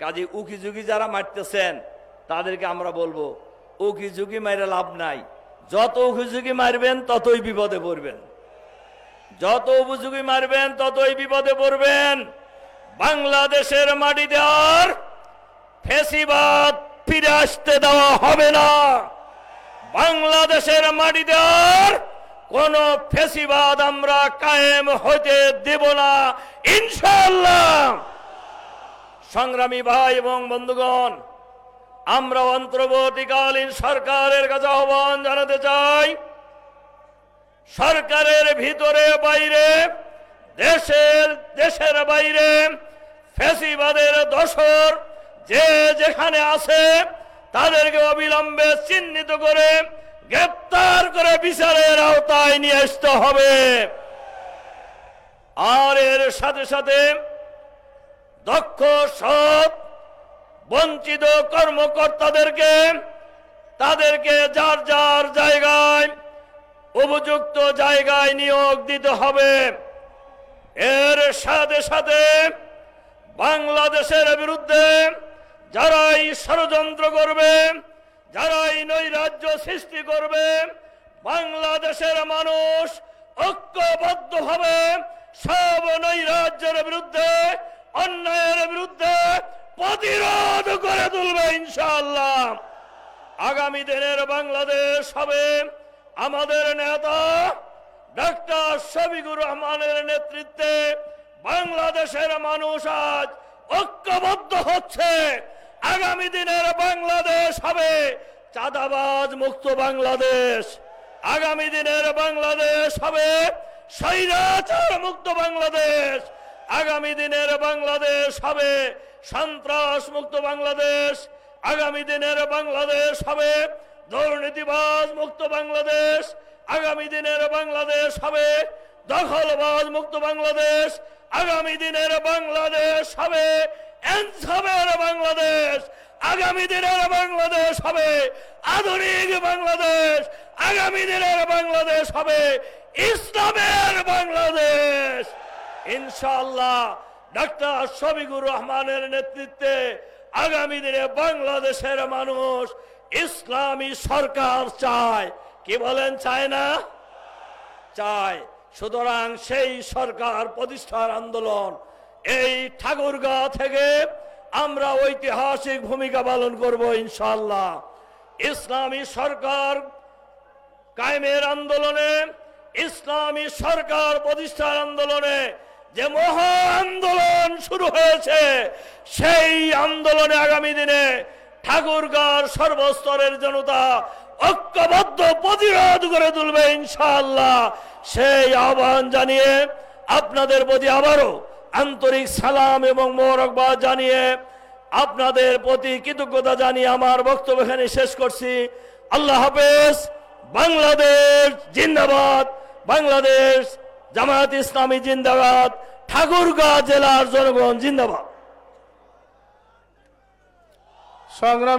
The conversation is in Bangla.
কাজে উকি ঝুঁকি যারা মারতেছেন, তাদেরকে আমরা বলব, উকি ঝুঁকি মাইরে লাভ নাই। যত উকি মারবেন, ততই বিপদে পড়বেন। যত উপযোগী মারবেন, ততই বিপদে পড়বেন। বাংলাদেশের মাটিতে দেওয়ার ফেসিবাদ ফিরে আসতে দেওয়া হবে না। বাংলাদেশের মাটিতে দেওয়ার কোন ফেসিবাদ আমরা কায়েম হতে দেব না। ইনশাল্লাহ সংগ্রামী ভাই এবং বন্ধুগণ আমরা অন্তর্বর্তীকালীন সরকারের কাছে আহ্বান জানাতে চাই, সরকারের ভিতরে বাইরে, দেশের দেশের বাইরে ফেসিবাদের দশর যে যেখানে আছে, তাদেরকে অবিলম্বে চিহ্নিত করে, গ্রেপ্তার করে বিচারের আওতায় নিয়ে আসতে হবে। আর এর সাথে সাথে দক্ষ, সৎ, বঞ্চিত কর্মকর্তাদেরকে, তাদেরকে যার যার জায়গায়, উপযুক্ত জায়গায় নিয়োগ দিতে হবে। এর সাথে সাথে বাংলাদেশের বিরুদ্ধে যারাই ষড়যন্ত্র করবে, যারাই নৈরাজ্য সৃষ্টি করবে, বাংলাদেশের মানুষ ঐক্যবদ্ধ হবে সব নৈরাজ্যের বিরুদ্ধে অন্যায়ের বিরুদ্ধে প্রতিরোধ করে তুলবে ইনশাআল্লাহ। আগামী দিনের বাংলাদেশ হবে আমাদের নেতা ডাক্তার শফিকুর রহমানের নেতৃত্বে। বাংলাদেশের মানুষ আজ ঐক্যবদ্ধ হচ্ছে। আগামী দিনের বাংলাদেশ হবে চাঁদাবাজ মুক্ত বাংলাদেশ। আগামী দিনের বাংলাদেশ হবে স্বৈরাচার মুক্ত বাংলাদেশ। আগামী দিনের বাংলাদেশ হবে সন্ত্রাস মুক্ত বাংলাদেশ। আগামী দিনের বাংলাদেশ হবে দুর্নীতিবাজ মুক্ত বাংলাদেশ। আগামী দিনের বাংলাদেশ হবে দখলবাজ মুক্ত বাংলাদেশ। আগামী দিনের বাংলাদেশ হবে এনসাবের বাংলাদেশ। আগামী দিনের বাংলাদেশ হবে আধুনিক বাংলাদেশ। আগামী দিনের বাংলাদেশ হবে ইসলামের বাংলাদেশ। ইনশাআল্লাহ ডাক্তার শফিকুর রহমানের নেতৃত্বে আগামী দিনে বাংলাদেশের মানুষ ইসলামী সরকার চায়। কি বলেন, চায় না? চায়। সুতরাং সেই সরকার প্রতিষ্ঠার আন্দোলন এই ঠাকুরগাঁ থেকে আমরা ঐতিহাসিক ভূমিকা পালন করব ইনশাল্লাহ ইসলামী সরকার কায়েমের আন্দোলনে, ইসলামী সরকার প্রতিষ্ঠার আন্দোলনে যে মহা আন্দোলন শুরু হয়েছে, সেই আন্দোলনে আগামী দিনে ঠাকুরগাঁর সর্বস্তরের জনতা ঐক্যবদ্ধ প্রতিরোধ করে তুলবে ইনশাআল্লাহ। সেই আহ্বান জানিয়ে আপনাদের প্রতি আবারও আন্তরিক সালাম এবং মোরকবাদ জানিয়ে আপনাদের প্রতি কৃতজ্ঞতা জানিয়ে আমার বক্তব্য এখানে শেষ করছি। আল্লাহ হাফেজ, বাংলাদেশ জিন্দাবাদ, বাংলাদেশ জামায়াত ইসলামী জিন্দাবাদ। ঠাকুরগাঁ জেলার জনগণ জিন্দাবাদ। সংগ্রাম